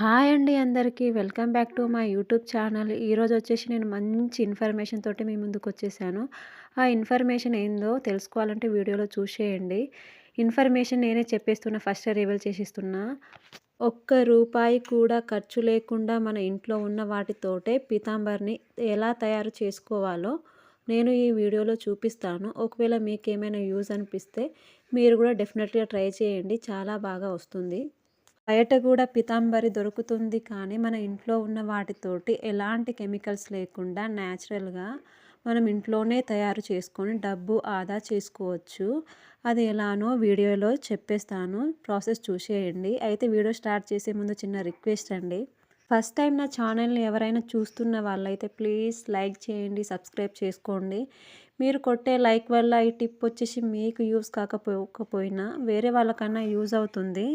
Hi అండి అందరికీ. Welcome back to my YouTube channel. ఈరోజు వచ్చేసి నేను మంచి ఇన్ఫర్మేషన్ తోటి మీ ముందుకు వచ్చేసాను. ఆ ఇన్ఫర్మేషన్ ఏందో తెలుసుకోవాలంటే వీడియోలో చూసేయండి. ఇన్ఫర్మేషన్ నేనే చెప్పేస్తున్నా ఫస్ట్ రివీల్ చేసిస్తున్నా. ఒక్క రూపాయి కూడా ఖర్చు లేకుండా మన ఇంట్లో ఉన్న వాటితోటే పీతాంబర్ని ఎలా తయారు చేసుకోవాలో నేను ఈ వీడియోలో చూపిస్తాను. ఒకవేళ మీకు ఏమైనా యూజ్ అనిపిస్తే మీరు కూడా డెఫినెట్గా ట్రై చేయండి. చాలా బాగా వస్తుంది. బయట కూడా పితాంబరి దొరుకుతుంది కానీ మన ఇంట్లో ఉన్న వాటితోటి ఎలాంటి కెమికల్స్ లేకుండా న్యాచురల్గా మనం ఇంట్లోనే తయారు చేసుకొని డబ్బు ఆదా చేసుకోవచ్చు. అది ఎలానో వీడియోలో చెప్పేస్తాను. ప్రాసెస్ చూసేయండి. అయితే వీడియో స్టార్ట్ చేసే ముందు చిన్న రిక్వెస్ట్ అండి. ఫస్ట్ టైం నా ఛానల్ని ఎవరైనా చూస్తున్న వాళ్ళైతే ప్లీజ్ లైక్ చేయండి సబ్స్క్రైబ్ చేసుకోండి. మీరు కొట్టే లైక్ వల్ల ఈ టిప్ వచ్చేసి మీకు యూస్ కాకపోకపోయినా వేరే వాళ్ళకన్నా యూజ్ అవుతుంది.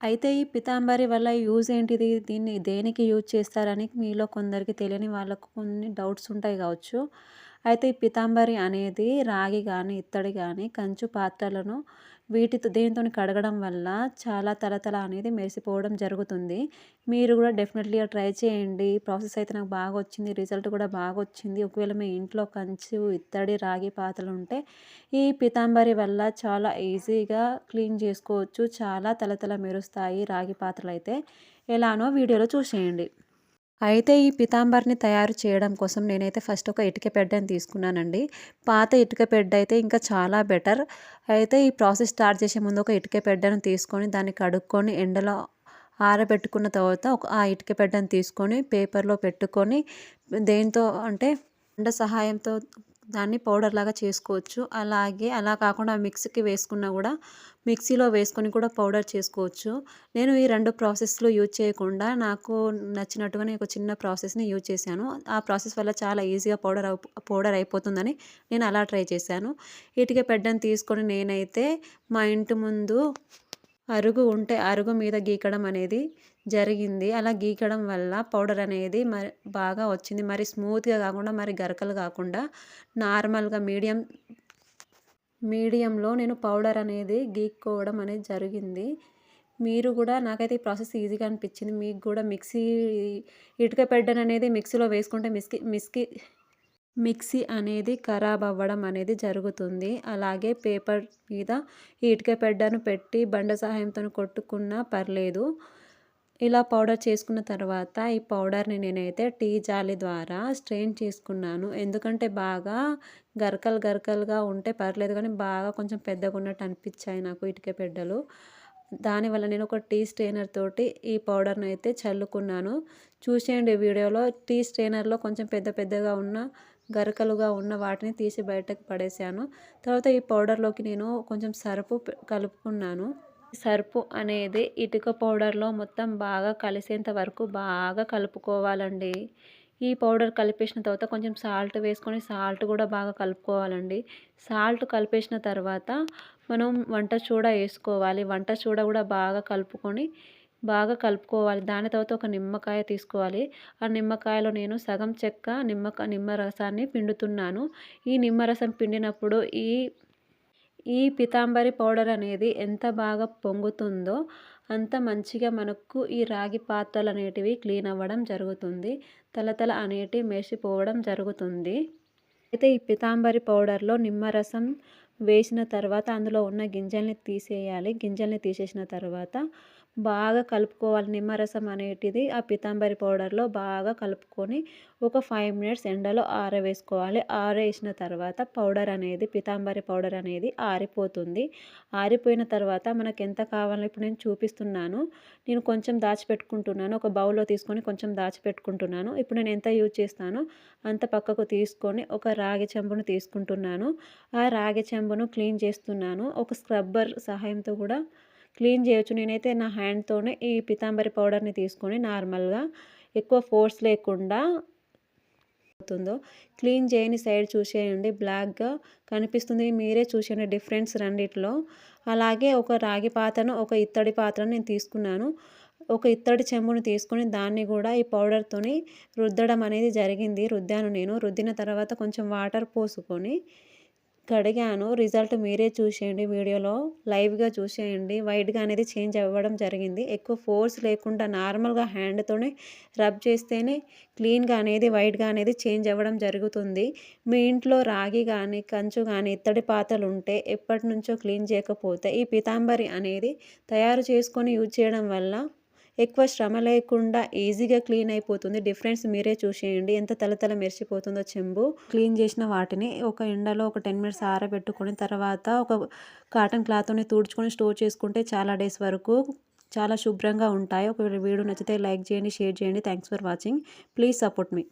అయితే ఈ పితాంబరి వల్ల యూజ్ ఏంటిది? దీన్ని దేనికి యూజ్ చేస్తారని మీలో కొందరికి తెలియని వాళ్ళకు కొన్ని డౌట్స్ ఉంటాయి కావచ్చు. అయితే ఈ పితాంబరి అనేది రాగి కానీ ఇత్తడి కానీ కంచు పాత్రలను వీటితో దీనితో కడగడం వల్ల చాలా తలతల అనేది మెరిసిపోవడం జరుగుతుంది. మీరు కూడా డెఫినెట్లీ ట్రై చేయండి. ప్రాసెస్ అయితే నాకు బాగా వచ్చింది. రిజల్ట్ కూడా బాగా వచ్చింది. ఒకవేళ మీ ఇంట్లో కంచు ఇత్తడి రాగి పాత్రలు ఉంటే ఈ పితాంబరి వల్ల చాలా ఈజీగా క్లీన్ చేసుకోవచ్చు. చాలా తలతల మెరుస్తాయి రాగి పాత్రలు అయితే. ఎలానో వీడియోలో చూసేయండి. అయితే ఈ పితాంబర్ని తయారు చేయడం కోసం నేనైతే ఫస్ట్ ఒక ఇటుక పెడ్డని తీసుకున్నానండి. పాత ఇటుక పెడ్డ అయితే ఇంకా చాలా బెటర్. అయితే ఈ ప్రాసెస్ స్టార్ట్ చేసే ముందు ఒక ఇటుక పెడ్డను తీసుకొని దాన్ని కడుక్కొని ఎండలో ఆరబెట్టుకున్న తర్వాత ఒక ఆ ఇటుక పెడ్డను తీసుకొని పేపర్లో పెట్టుకొని దేంతో అంటే ఎండ సహాయంతో దాన్ని పౌడర్ లాగా చేసుకోవచ్చు. అలాగే అలా కాకుండా మిక్సీకి వేసుకున్నా కూడా మిక్సీలో వేసుకొని కూడా పౌడర్ చేసుకోవచ్చు. నేను ఈ రెండు ప్రాసెస్లు యూజ్ చేయకుండా నాకు నచ్చినట్టుగా నేను ఒక చిన్న ప్రాసెస్ని యూజ్ చేశాను. ఆ ప్రాసెస్ వల్ల చాలా ఈజీగా పౌడర్ పౌడర్ అయిపోతుందని నేను అలా ట్రై చేశాను. ఇటుక పెడ్డని తీసుకొని నేనైతే మా ఇంటి ముందు అరుగు ఉంటే అరుగు మీద గీకడం అనేది జరిగింది. అలా గీకడం వల్ల పౌడర్ అనేది మరి బాగా వచ్చింది. మరి స్మూత్గా కాకుండా మరి గరకలు కాకుండా నార్మల్గా మీడియం మీడియంలో నేను పౌడర్ అనేది గీక్కోవడం అనేది జరిగింది. మీరు కూడా నాకైతే ఈ ప్రాసెస్ ఈజీగా అనిపించింది. మీకు కూడా మిక్సీ ఇటుక పెడ్డన్ అనేది మిక్సీలో వేసుకుంటే మిస్కి మిస్కి మిక్సీ అనేది ఖరాబ్ అవ్వడం అనేది జరుగుతుంది. అలాగే పేపర్ మీద ఇటుక పెడ్డను పెట్టి బండ సహాయంతో కొట్టుకున్నా పర్లేదు. ఇలా పౌడర్ చేసుకున్న తర్వాత ఈ పౌడర్ని నేనైతే టీ జాలి ద్వారా స్ట్రెయిన్ చేసుకున్నాను. ఎందుకంటే బాగా గరకలు గరకలుగా ఉంటే పర్లేదు కానీ బాగా కొంచెం పెద్దగా ఉన్నట్టు అనిపించాయి నాకు ఇటుక పెడ్డలు దానివల్ల నేను ఒక టీ స్ట్రెయినర్ తోటి ఈ పౌడర్ని అయితే చల్లుకున్నాను. చూసేయండి వీడియోలో టీ స్ట్రెయినర్లో కొంచెం పెద్ద పెద్దగా ఉన్న గరకలుగా ఉన్న వాటిని తీసి బయటకు పడేసాను. తర్వాత ఈ పౌడర్లోకి నేను కొంచెం సరుపు కలుపుకున్నాను. సర్పు అనేది ఇటుక పౌడర్లో మొత్తం బాగా కలిసేంత వరకు బాగా కలుపుకోవాలండి. ఈ పౌడర్ కలిపేసిన తర్వాత కొంచెం సాల్ట్ వేసుకొని సాల్ట్ కూడా బాగా కలుపుకోవాలండి. సాల్ట్ కలిపేసిన తర్వాత మనం వంట చూడ వేసుకోవాలి. వంట చూడ కూడా బాగా కలుపుకొని బాగా కలుపుకోవాలి. దాని తర్వాత ఒక నిమ్మకాయ తీసుకోవాలి. ఆ నిమ్మకాయలో నేను సగం చెక్క నిమ్మక నిమ్మరసాన్ని పిండుతున్నాను. ఈ నిమ్మరసం పిండినప్పుడు ఈ ఈ పితాంబరి పౌడర్ అనేది ఎంత బాగా పొంగుతుందో అంత మంచిగా మనకు ఈ రాగి పాత్రలు అనేటివి క్లీన్ అవ్వడం జరుగుతుంది. తలతల అనేటివి మేసిపోవడం జరుగుతుంది. అయితే ఈ పితాంబరి పౌడర్లో నిమ్మరసం వేసిన తర్వాత అందులో ఉన్న గింజల్ని తీసేయాలి. గింజల్ని తీసేసిన తర్వాత బాగా కలుపుకోవాలి నిమ్మరసం అనేటిది ఆ పితాంబరి పౌడర్లో బాగా కలుపుకొని ఒక ఫైవ్ మినిట్స్ ఎండలో ఆరవేసుకోవాలి. ఆరేసిన తర్వాత పౌడర్ అనేది పితాంబరి పౌడర్ అనేది ఆరిపోతుంది. ఆరిపోయిన తర్వాత మనకు ఎంత కావాలో ఇప్పుడు నేను చూపిస్తున్నాను. నేను కొంచెం దాచిపెట్టుకుంటున్నాను. ఒక బౌల్లో తీసుకొని కొంచెం దాచిపెట్టుకుంటున్నాను. ఇప్పుడు నేను ఎంత యూజ్ చేస్తానో అంత పక్కకు తీసుకొని ఒక రాగి చెంబును తీసుకుంటున్నాను. ఆ రాగి చెంబును క్లీన్ చేస్తున్నాను. ఒక స్క్రబ్బర్ సహాయంతో కూడా క్లీన్ చేయొచ్చు. నేనైతే నా హ్యాండ్తోనే ఈ పితాంబరి పౌడర్ని తీసుకొని నార్మల్గా ఎక్కువ ఫోర్స్ లేకుండా అవుతుందో క్లీన్ చేయని సైడ్ చూసేయండి. బ్లాక్గా కనిపిస్తుంది. మీరే చూసేయండి. డిఫరెన్స్ రెండిట్లో. అలాగే ఒక రాగి పాత్రను ఒక ఇత్తడి పాత్రను నేను తీసుకున్నాను. ఒక ఇత్తడి చెంబును తీసుకొని దాన్ని కూడా ఈ పౌడర్తోని రుద్దడం అనేది జరిగింది. రుద్దాను నేను. రుద్దిన తర్వాత కొంచెం వాటర్ పోసుకొని కడిగాను రిజల్ట్ మీరే చూసేయండి వీడియోలో. లైవ్గా చూసేయండి. వైట్గా అనేది చేంజ్ అవ్వడం జరిగింది. ఎక్కువ ఫోర్స్ లేకుండా నార్మల్గా హ్యాండ్తోనే రబ్ చేస్తేనే క్లీన్గా అనేది వైట్గా అనేది చేంజ్ అవ్వడం జరుగుతుంది. మీ ఇంట్లో రాగి కానీ కంచు కానీ ఇత్తడి పాత్రలు ఉంటే ఎప్పటి నుంచో క్లీన్ చేయకపోతే ఈ పితాంబరి అనేది తయారు చేసుకొని యూజ్ చేయడం వల్ల ఎక్కువ శ్రమ లేకుండా ఈజీగా క్లీన్ అయిపోతుంది. డిఫరెన్స్ మీరే చూసేయండి. ఎంత తలతల మెరిసిపోతుందో చెంబు. క్లీన్ చేసిన వాటిని ఒక ఎండలో ఒక టెన్ మినిట్స్ ఆరబెట్టుకొని తర్వాత ఒక కాటన్ క్లాత్ని తుడుచుకొని స్టోర్ చేసుకుంటే చాలా డేస్ వరకు చాలా శుభ్రంగా ఉంటాయి. ఒకవేళ వీడియో నచ్చితే లైక్ చేయండి షేర్ చేయండి. Thanks for watching. Please support me.